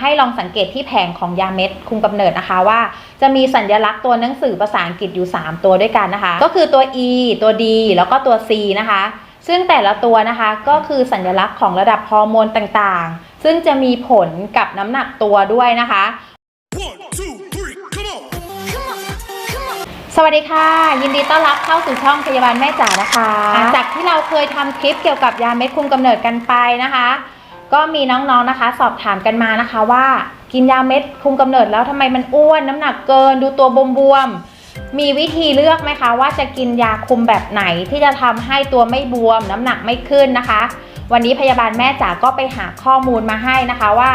ให้ลองสังเกตที่แผงของยาเม็ดคุมกำเนิดนะคะว่า จะมีสัญลักษณ์ตัวหนังสือภาษาอังกฤษอยู่ 3 ตัวด้วยกันนะคะ ก็คือตัว E ตัว D แล้วก็ตัว C นะคะ ซึ่งแต่ละตัวนะคะก็คือสัญลักษณ์ของระดับฮอร์โมนต่างๆ ซึ่งจะมีผลกับน้ำหนักตัวด้วยนะคะ One, two, three, come on! สวัสดีค่ะ ยินดีต้อนรับเข้าสู่ช่องพยาบาลแม่จ๋านะคะ จากที่เราเคยทำคลิปเกี่ยวกับยาเม็ดคุมกำเนิดกันไปนะคะ ก็มีน้องๆนะคะ สอบถามกันมานะคะว่า กินยาเม็ดคุมกำเนิดแล้วทำไมมันอ้วนน้ำหนักเกิน ดูตัวบวมๆมีวิธีเลือกไหมคะว่าจะกินยาคุมแบบไหนที่จะทำให้ตัวไม่บวม น้ำหนักไม่ขึ้นนะคะ วันนี้พยาบาลแม่จ๋าก็ไปหาข้อมูลมาให้นะคะว่า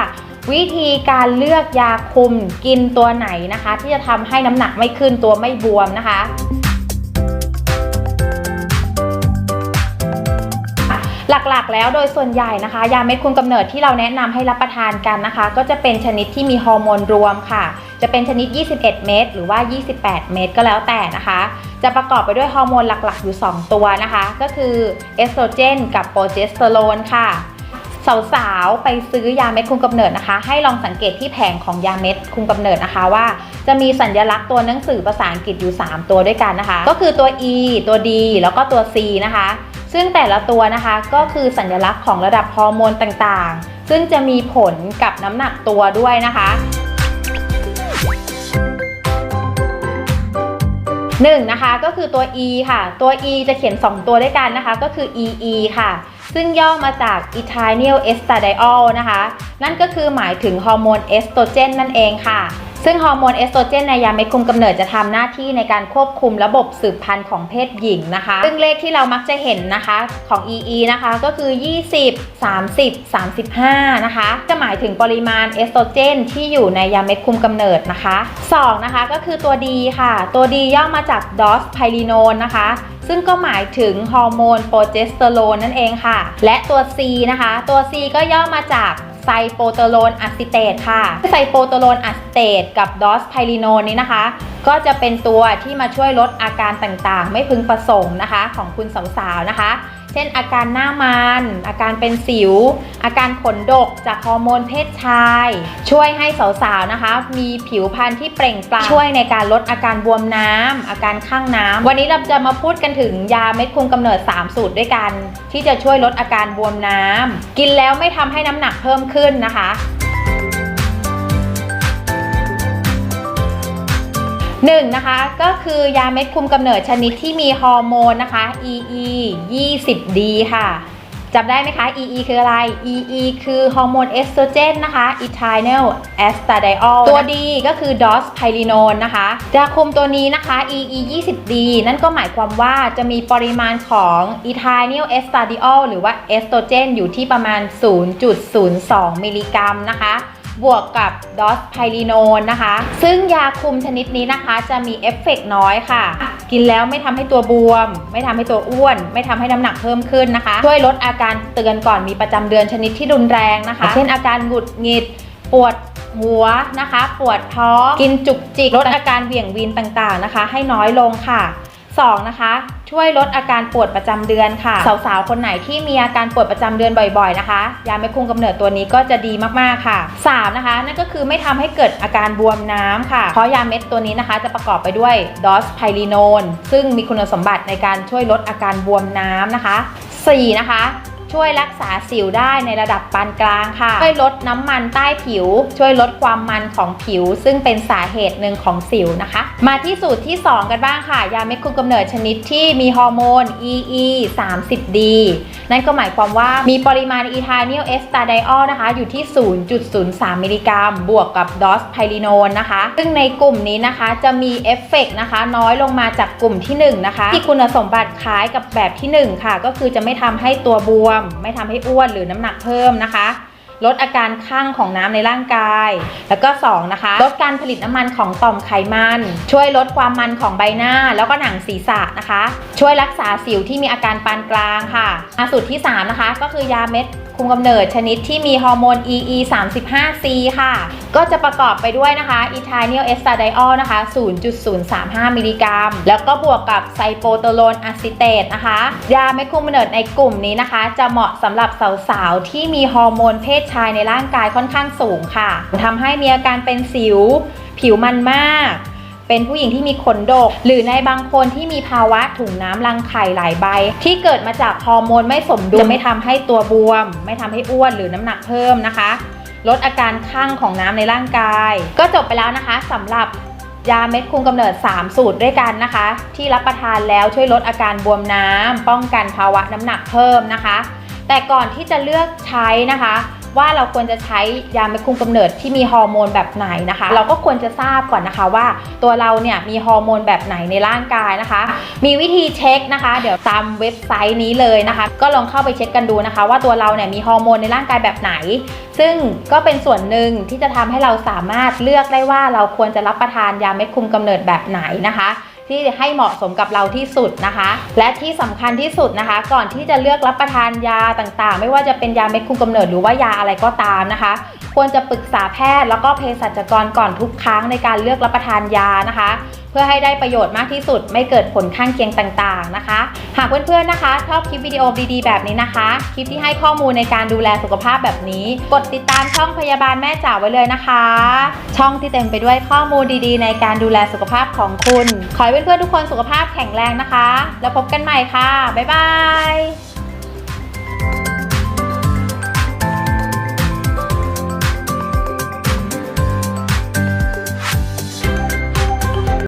วิธีการเลือกยาคุมกินตัวไหนนะคะ ที่จะทำให้น้ำหนักไม่ขึ้นตัวไม่บวมนะคะ หลักๆ แล้วโดยส่วนใหญ่นะคะ ยาเม็ดคุมกำเนิดที่เราแนะนำให้รับประทานกันนะคะ ก็จะเป็นชนิดที่มีฮอร์โมนรวมค่ะ จะเป็นชนิด 21 เม็ดหรือว่า 28 เม็ดก็แล้วแต่นะคะ จะประกอบไปด้วยฮอร์โมนหลักๆ อยู่ 2 ตัวนะคะ ก็คือเอสโตรเจนกับโปรเจสเตอโรนค่ะสาวๆ ไปซื้อยาเม็ดคุมกำเนิดนะคะ ให้ลองสังเกตที่แผงของยาเม็ดคุมกำเนิดนะคะว่า จะมีสัญลักษณ์ตัวหนังสือภาษาอังกฤษอยู่ 3 ตัวด้วยกันนะคะ ก็คือตัว E ตัว D แล้วก็ตัว C นะคะ ซึ่งแต่ละตัวนะคะก็คือสัญลักษณ์ของระดับฮอร์โมนต่างๆ ซึ่งจะมีผลกับน้ำหนักตัวด้วยนะคะหนึ่งนะคะก็คือตัว E ค่ะ ตัว E จะเขียน 2 ตัวด้วยกันนะคะ ก็คือ EE ค่ะ ซึ่งย่อมาจาก ethinyl estradiol นะคะ นั่นก็คือหมายถึงฮอร์โมนเอสโตรเจนนั่นเองค่ะ ซึ่งฮอร์โมนเอสโตรเจนในยาเม็ดคุมกำเนิดจะทำหน้าที่ในการควบคุมระบบสืบพันธุ์ของเพศหญิงนะคะ ซึ่งเลขที่เรามักจะเห็นนะคะของ EE นะคะก็คือ 20 30 35 นะคะ จะหมายถึงปริมาณเอสโตรเจนที่อยู่ในยาเม็ดคุมกำเนิดนะคะ 2 นะคะก็คือตัว D ค่ะ ตัว D ย่อมาจากดอสไพลิโนนนะคะซึ่งก็หมายถึงฮอร์โมนโปรเจสเตอโรนนั่นเองค่ะ และตัว C นะคะ ตัว C ก็ย่อมาจาก ไซโปโตโลนอะซิเตตค่ะไซโปโตโลนอะซิเตตกับดอสไพลิโนนนี้นะคะ ก็จะเป็นตัวที่มาช่วยลดอาการต่างๆ ไม่พึงประสงค์นะคะ ของคุณสาวๆนะคะ เช่นอาการหน้ามัน อาการเป็นสิว อาการขนดกจากฮอร์โมนเพศชาย ช่วยให้สาวๆนะคะ มีผิวพรรณที่เปล่งปลั่งช่วยในการลดอาการบวมน้ำอาการข้างน้ำวันนี้เราจะมาพูดกันถึงยาเม็ดคุมกำเนิด 3 สูตรด้วยกัน ที่จะช่วยลดอาการบวมน้ำกินแล้วไม่ทำให้น้ำหนักเพิ่มขึ้นนะคะ หนึ่งนะคะก็คือยาเม็ดคุมกำเนิดชนิดที่มีฮอร์โมนนะคะ EE 20D ค่ะจำได้ไหมคะ EE คืออะไร EE คือฮอร์โมนเอสโตรเจนนะคะ ethinyl estradiol ตัว D ก็คือ dospyrinone นะคะยาคุมตัวนี้นะคะ EE 20D นั่นก็หมายความว่าจะมีปริมาณของ ethinyl estradiol หรือว่าเอสโตรเจนอยู่ที่ประมาณ 0.02 มิลลิกรัมนะคะ บวกกับดอสไพลิโนนนะคะ ซึ่งยาคุมชนิดนี้นะคะ จะมีเอฟเฟกต์น้อยค่ะ กินแล้วไม่ทำให้ตัวบวม ไม่ทำให้ตัวอ้วน ไม่ทำให้น้ำหนักเพิ่มขึ้นนะคะ ช่วยลดอาการเตือนก่อนมีประจำเดือนชนิดที่รุนแรงนะคะ เช่นอาการหงุดหงิดปวดหัวนะคะ ปวดท้อง กินจุกจิก ลดอาการเหวี่ยงวีนต่างๆนะคะ ให้น้อยลงค่ะ 2. นะคะ ช่วยลดอาการปวดประจำเดือนค่ะ สาวๆ คนไหนที่มีอาการปวดประจำเดือนบ่อยๆนะคะ ยาเม็ดคุมกำเนิดตัวนี้ก็จะดีมากๆค่ะ 3. นะคะ นั่นก็คือไม่ทำให้เกิดอาการบวมน้ำค่ะ เพราะยาเม็ดตัวนี้นะคะจะประกอบไปด้วยดอสไพลีโนนซึ่งมีคุณสมบัติในการช่วยลดอาการบวมน้ำนะคะ 4. นะคะ ช่วยรักษาสิวได้ในระดับปานกลางค่ะ ช่วยลดน้ำมันใต้ผิว ช่วยลดความมันของผิว ซึ่งเป็นสาเหตุหนึ่งของสิวนะคะ มาที่สูตรที่ 2 กันบ้างค่ะ ยาเม็ดคุมกำเนิดชนิดที่มีฮอร์โมน EE 30D นั่นก็หมายความว่ามีปริมาณอีทานิลเอสตาไดออลนะคะ อยู่ที่ 0.03 มิลลิกรัม บวกกับดอสไพลิโนนนะคะ ซึ่งในกลุ่มนี้นะคะจะมีเอฟเฟกต์นะคะ น้อยลงมาจากกลุ่มที่ 1 นะคะ ที่คุณสมบัติคล้ายกับแบบที่ 1 ค่ะ ก็คือจะไม่ทำให้ตัวบวม ไม่ทำให้อ้วนหรือน้ำหนักเพิ่มนะคะ ลดอาการข้างของน้ำในร่างกาย แล้วก็ 2 นะคะ ลดการผลิตน้ำมันของต่อมไขมัน ช่วยลดความมันของใบหน้า แล้วก็หนังศีรษะนะคะ ช่วยรักษาสิวที่มีอาการปานกลางค่ะอาสูตรที่ 3 นะคะ ก็คือยาเม็ด คุคุมกำเนิดชนิดที่มีฮอร์โมน EE 35C ค่ะ ก็จะประกอบไปด้วยนะคะอีทาเนียลเอสตาไดออลนะคะ 0.035 มิลลิกรัม แล้วก็บวกกับไซโปโตโลนอะซิเตตนะคะ ยาเม็ดคุมกำเนิดในกลุ่มนี้นะคะ จะเหมาะสำหรับสาวๆ ที่มีฮอร์โมนเพศชายในร่างกายค่อนข้างสูงค่ะทำให้มีอาการเป็นสิว ผิวมันมาก เป็นผู้หญิงที่มีขนดก หรือในบางคนที่มีภาวะถุงน้ำรังไข่หลายใบ ที่เกิดมาจากฮอร์โมนไม่สมดุลจะไม่ทำให้ตัวบวม ไม่ทำให้อ้วนหรือน้ำหนักเพิ่มนะคะ ลดอาการข้างของน้ำในร่างกาย ก็จบไปแล้วนะคะสำหรับยาเม็ดคุมกำเนิด 3 สูตรด้วยกันนะคะ ที่รับประทานแล้วช่วยลดอาการบวมน้ำป้องกันภาวะน้ำหนักเพิ่มนะคะ แต่ก่อนที่จะเลือกใช้นะคะ ว่าเราควรจะใช้ยาเม็ดคุมกำเนิดที่มีฮอร์โมนแบบไหนนะคะ เราก็ควรจะทราบก่อนนะคะว่าตัวเราเนี่ยมีฮอร์โมนแบบไหนในร่างกายนะคะ มีวิธีเช็คนะคะ เดี๋ยวตามเว็บไซต์นี้เลยนะคะ ก็ลองเข้าไปเช็คกันดูนะคะ ว่าตัวเราเนี่ยมีฮอร์โมนในร่างกายแบบไหน ซึ่งก็เป็นส่วนหนึ่งที่จะทำให้เราสามารถเลือกได้ว่าเราควรจะรับประทานยาเม็ดคุมกำเนิดแบบไหนนะคะ ที่ให้เหมาะสมกับเราที่สุดนะคะ และที่สำคัญที่สุดนะคะ ก่อนที่จะเลือกรับประทานยาต่างๆ ไม่ว่าจะเป็นยาเม็ดคุมกำเนิดหรือว่ายาอะไรก็ตามนะคะ ควรจะปรึกษาแพทย์แล้วก็เภสัชกรก่อนทุกครั้งในการเลือกรับประทานยานะคะ เพื่อให้ได้ประโยชน์มากที่สุด ไม่เกิดผลข้างเคียงต่างๆนะคะ หากเพื่อนๆนะคะ ชอบคลิปวิดีโอดีๆแบบนี้นะคะ คลิปที่ให้ข้อมูลในการดูแลสุขภาพแบบนี้ กดติดตามช่องพยาบาลแม่จ๋าไว้เลยนะคะ ช่องที่เต็มไปด้วยข้อมูลดีๆ ในการดูแลสุขภาพของคุณ ขอให้เพื่อนๆทุกคนสุขภาพแข็งแรงนะคะ แล้วพบกันใหม่ค่ะบ๊ายบาย